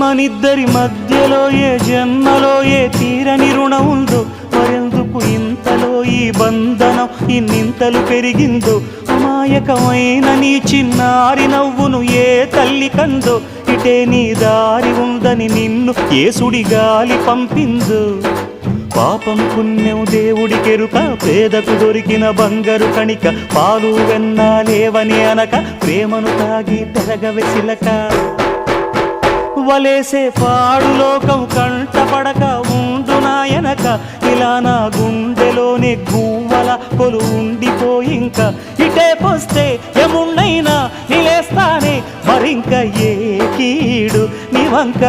మనిద్దరి మధ్యలో ఏ జన్మలో ఏ తీరని రుణం ఉందో మరెందుకు ఇంతలో ఈ బంధనం ఇన్నింతలు పెరిగిందో? అమాయకమైన నీ చిన్నారి నవ్వును ఏ తల్లి కందో? ఇటే నీ దారి ఉందని నిన్ను ఏసుడి గాలి పంపిందో? పాపం పుణ్యం దేవుడి కెరుక పేదకు దొరికిన బంగారు కణిక పాలు వెన్నా లేవని అనక ప్రేమను తాగి పెరగవెసిలక వలేసే పాడులోకం కంటపడక ఉండు నాయనక. ఇలా నా గుండెలోనే గువ్వల కొలు ఉండిపోయింక ఇటే పొస్తే ఎమున్నైనా నిలేస్తానే. మరింక ఏ కీడు నీ వంక